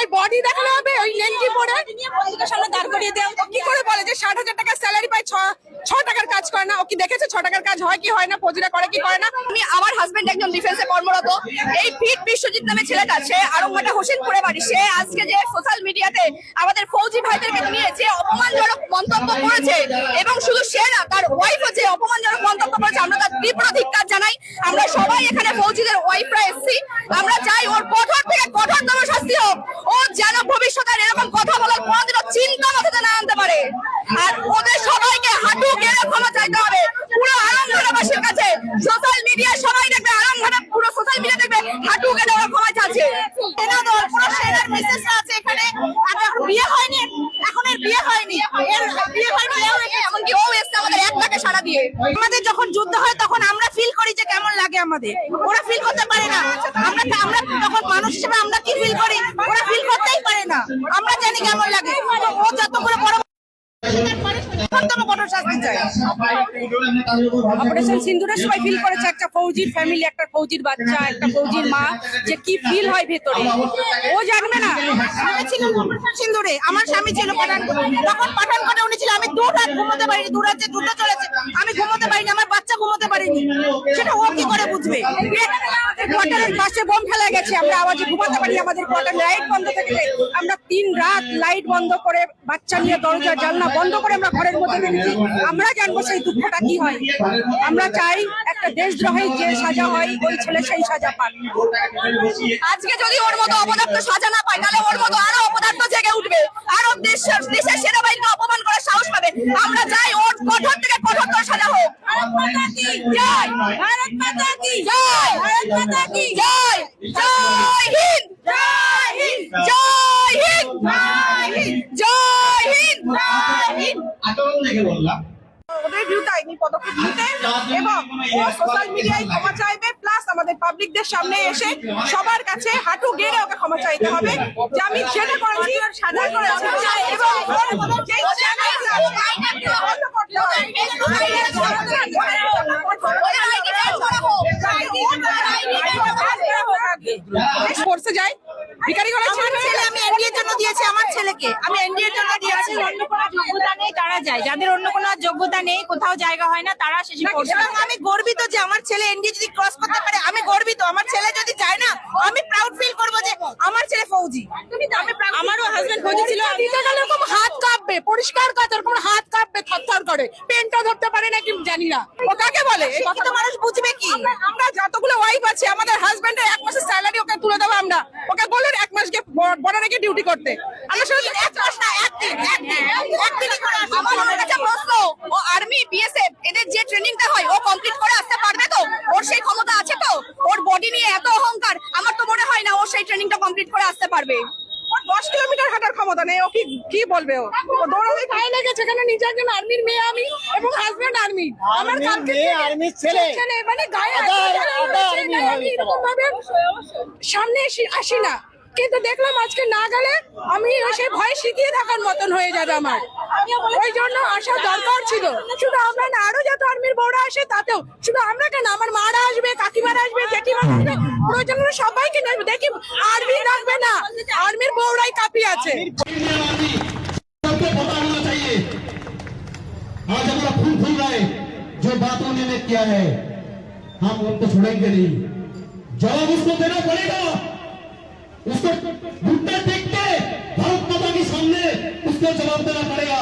ওই বডি দেখানো হবে, ওই লেঙ্গি পরে। দাঁড় করিয়ে দেওয়া কি করে বলে যে ষাট হাজার টাকা স্যালারি পায়, ছ ছ টাকার কাজ করে না? ও কি দেখেছে ছ টাকার কাজ হয় কি হয় না? ফজিরা করে কি করে না? আমি আমার হাজবেন্ড একজন ডিফেন্সে কর্মরত। এই ফিট বিশ্বজিৎ নামে ছেলেটা, সে আরঙ্গাটা হোসেনপুরে বাড়ি। সে আজকে যে সোশ্যাল মিডিয়াতে আমাদের ফৌজি ভাইদেরকে নিয়ে যে অপমানজনক মন্তব্য করেছে, এবং শুধু সে না, তার ওয়াইফও যে অপমানজনক মন্তব্য করেছে, আমরা তার তীব্র ধিক্কার জানাই। আমরা সবাই এখানে ফৌজিদের ওয়াইফরা এসেছি। আমরা চাই ওর কঠোর থেকে কঠোরতম শাস্তি হোক। ও যেন ভবিষ্যতে এরকম কথা বলার কোনোদিনও চিন্তা মাথাতে না আনতে পারে। আর ওদের সবাইকে হাঁটু গেড়ে ক্ষমা চাইতে হবে। পুরো আরামঘাটাবাসীর কাছে সোশ্যাল মিডিয়া সবাই দেখবে আরামঘাটা পুরো সোশ্যাল মিডিয়া দেখবে হাঁটু গেড়ে ওরা ক্ষমা চাচ্ছে সেনা দল পুরো সেনার আছে আর এখন বিয়ে হয়নি, এখন এর বিয়ে হয়নি। বিয়ে হয়নি ও আমাদের এক টাকা সারা দিয়ে। আমাদের যখন যুদ্ধ হয়, তখন আমরা ফিল করি যে কেমন লাগে আমাদের। ওরা ফিল করতে পারে না। আমরা আমরা তখন মানুষ হিসেবে আমরা কি ফিল করি, ওরা ফিল করতেই পারে না। আমরা জানি কেমন লাগে। ও যত করে বড় কঠোরতম কঠোর শাস্তি চাই। অপারেশন সিন্দুরে সবাই ফিল করেছে, একটা ফৌজির ফ্যামিলি একটা ফৌজির বাচ্চা, একটা ফৌজির মা, যে কি ফিল হয় ভেতরে। ও জানবে না। আমি ছিলাম অপারেশন সিন্দুরে। আমার স্বামী ছিল পাঠান তখন পাঠান করে উনি ছিল, আমি দু রাত ঘুমোতে পারিনি, দু রাত যুদ্ধ চলেছে, আমি ঘুমোতে পারিনি, আমার বাচ্চা ঘুমোতে পারিনি। সেটা ও কি করে বুঝবে? কোয়ার্টারের পাশে বোম গেছে, আমরা আওয়াজে ঘুমাতে পারি, আমাদের কোয়ার্টার লাইট বন্ধ আমরা তিন রাত লাইট বন্ধ করে বাচ্চা নিয়ে দরজা, জানলা বন্ধ করে আমরা ঘরের মধ্যে আমরা জানব সেই দুঃখটা কি হয়। আমরা চাই একটা দেশদ্রোহী যে সাজা হয়, ওই ছেলে সেই সাজা পান আজকে যদি ওর মতো অপদার্থ সাজা না পায়, তাহলে ওর মতো আরও অপদার্থ জেগে উঠবে। আরও দেশ সেনাবাহিনীকে অপমান করার সাহস পাবে আমরা চাই ওর কঠোর থেকে কঠোরতর সাজা হোক ভারত মাতা কি জয় ভারত পদক্ষেপ নিতে এবং ও সোশ্যাল মিডিয়ায় ক্ষমা চাইবে, প্লাস আমাদের পাবলিকদের সামনে এসে সবার কাছে হাঁটু গেড়ে ওকে ক্ষমা চাইতে হবে। যে আমি যেটা করেছি সাজা করেছি। এবং ওর যেই চ্যানেলটা বন্ধ করতে হবে। স্পোর্টসে যাই। ভিখারি ছেলে আমি এনডিএর জন্য দিয়েছি আমার ছেলেকে। আমি এনডিএর জন্য দিয়েছি। অন্য কোনো যোগ্যতা নেই তারা যায়। যাদের অন্য কোনো যোগ্যতা নেই কোথাও জায়গা হয় না তারা শেষে করছে এবং আমি গর্বিত যে আমার ছেলে এনডিএ যদি ক্রস করতে পারে আমি গর্বিত। আমার ছেলে যদি যায় না আমি প্রাউড ফিল করব যে আমার ছেলে ফৌজি। আমি আমারও হাজবেন্ড ফৌজি ছিল। এরকম হাত কাঁপবে পরিষ্কার এরকম হাত কাঁপবে থরথর করে। পেনটা ধরতে পারে না কি জানি না। ও কাকে বলে? এই শিক্ষিত মানুষ বুঝবে কি? আমরা আমরা যতগুলো ওয়াইফ আছে আমাদের হাজবেন্ডের এক মাসের স্যালারি ওকে তুলে দেবো আমরা। ওকে বললেন এক মাস গিয়ে বর্ডারে গিয়ে ডিউটি করতে। আমরা শুধু এক মাস না একদিন একদিন একদিনই করে আমার কাছে প্রশ্ন ও আর্মি বিএসএফ এদের যে ট্রেনিংটা হয় ও কমপ্লিট করে আসতে পারবে তো? ওর সেই ক্ষমতা আছে তো? ওর বডি নিয়ে এত অহংকার আমার তো মনে হয় না ও সেই ট্রেনিংটা কমপ্লিট করে আসতে পারবে। দশ কিলোমিটার হাঁটার ক্ষমতা নেই ও কি কি বলবে ও? দৌড়াতে গায়ে লেগেছে এখানে নিজে একজন আর্মির মেয়ে আমি এবং হাজবেন্ড আর্মি আমার কালকে মেয়ে, আর্মির ছেলে। মানে গায়ে সামনে এসে- আসি না। কিন্তু দেখলাম আজকে না গেলে আমি সে ভয় শিখিয়ে থাকার মতন হয়ে যাবে আমার ওই জন্য আসা দরকার ছিল শুধু আমরা না আরো যত আর্মির বড়রা আসে তাতেও শুধু আমরা কেন আমার মারা আসবে কাকিমারা আসবে জেঠিমারা আসবে প্রয়োজন হলে সবাইকে নিয়ে আসবে দেখি আর্মি রাখবে না আর্মির বউরাই কাপি আছে सबको पता होना चाहिए आज हमारा फूल फूल रहा है जो बात उन्होंने किया है हम उनको छोड़ेंगे नहीं जवाब उसको देना पड़ेगा उसको घुटने टेक के भारत माता के सामने उसको जवाब देना पड़ेगा